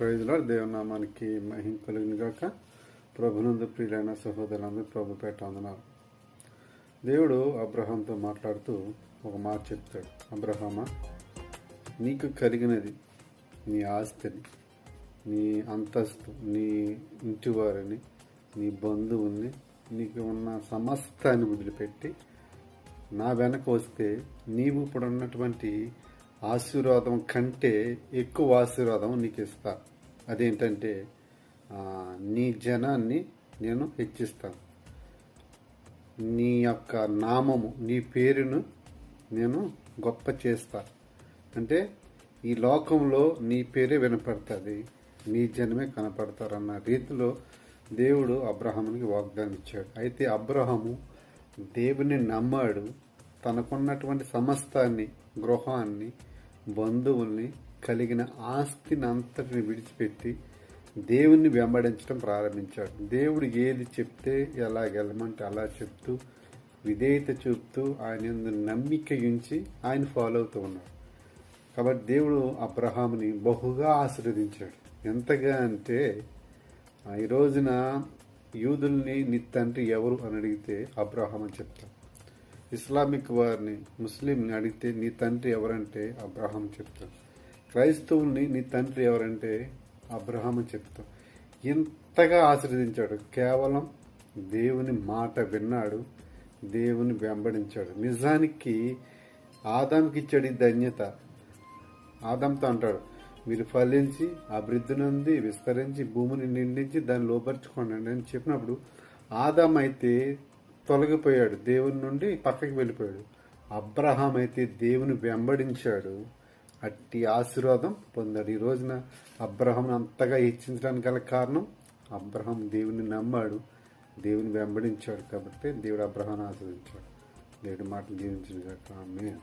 ప్రైజ్లో దేవనామానికి మహిం కలిగిన గాక ప్రభునందు ప్రియులైన సహోదరులందరూ ప్రభు పేట అందనారు దేవుడు అబ్రహాంతో మాట్లాడుతూ ఒక మాట చెప్తాడు. అబ్రహామా నీకు కలిగినది నీ ఆస్తిని నీ అంతస్తు నీ ఇంటివారిని నీ బంధువుని నీకు ఉన్న సమస్తాన్ని వదిలిపెట్టి నా వెనక వస్తే నీవు ఇప్పుడు ఉన్నటువంటి ఆశీర్వాదం కంటే ఎక్కువ ఆశీర్వాదం నీకు ఇస్తా అదేంటంటే నీ జనాన్ని నేను హెచ్చిస్తాను. నీ యొక్క నామము నీ పేరును నేను గొప్ప చేస్తా. అంటే ఈ లోకంలో నీ పేరే వినపడుతుంది నీ జనమే కనపడతారన్న రీతిలో దేవుడు అబ్రహామునికి వాగ్దానం ఇచ్చాడు అయితే అబ్రహము దేవుని నమ్మాడు తనకున్నటువంటి సమస్తాన్ని గృహాన్ని బంధువుల్ని కలిగిన ఆస్తిని అంతటిని విడిచిపెట్టి దేవుణ్ణి వెంబడించడం ప్రారంభించాడు. దేవుడు ఏది చెప్తే ఎలా గెలమంటే అలా చెప్తూ విధేయత చూపుతూ ఆయన నమ్మిక ఉంచి ఆయన ఫాలో అవుతూ ఉన్నాడు. కాబట్టి దేవుడు అబ్రహాముని బహుగా ఆశీర్వదించాడు. ఎంతగా అంటే ఆ, ఈ రోజున యూదుల్ని నీ తండ్రి ఎవరు అని అడిగితే అబ్రహాం అని చెప్తాం ఇస్లామిక్ వారిని ముస్లింని అడిగితే నీ తండ్రి ఎవరంటే? అబ్రహాం చెప్తాం క్రైస్తవుల్ని నీ తండ్రి ఎవరంటే? అబ్రహాం అని చెప్తాం ఇంతగా ఆశీర్వదించాడు కేవలం దేవుని మాట విన్నాడు దేవుని వెంబడించాడు. నిజానికి ఆదాంకి ఇచ్చాడు ఈ ధన్యత. ఆదాంతో అంటాడు మీరు ఫలించి అభివృద్ధి నుండి విస్తరించి భూమిని నిండించి దాన్ని లోపరుచుకోండి అని చెప్పినప్పుడు ఆదాం అయితే తొలగిపోయాడు దేవుని నుండి పక్కకి వెళ్ళిపోయాడు. అబ్రహాం అయితే దేవుని వెంబడించాడు. అట్టి ఆశీర్వాదం పొందాడు. ఈ రోజున అబ్రహాం అంతగా హెచ్చించడానికి గల కారణం అబ్రహం దేవుని నమ్మాడు. దేవుని వెంబడించాడు కాబట్టి దేవుడు అబ్రహాన్ని ఆశీర్వదించాడు. దేవుడి మాటలు జీవించిన కాక ఆమేన్.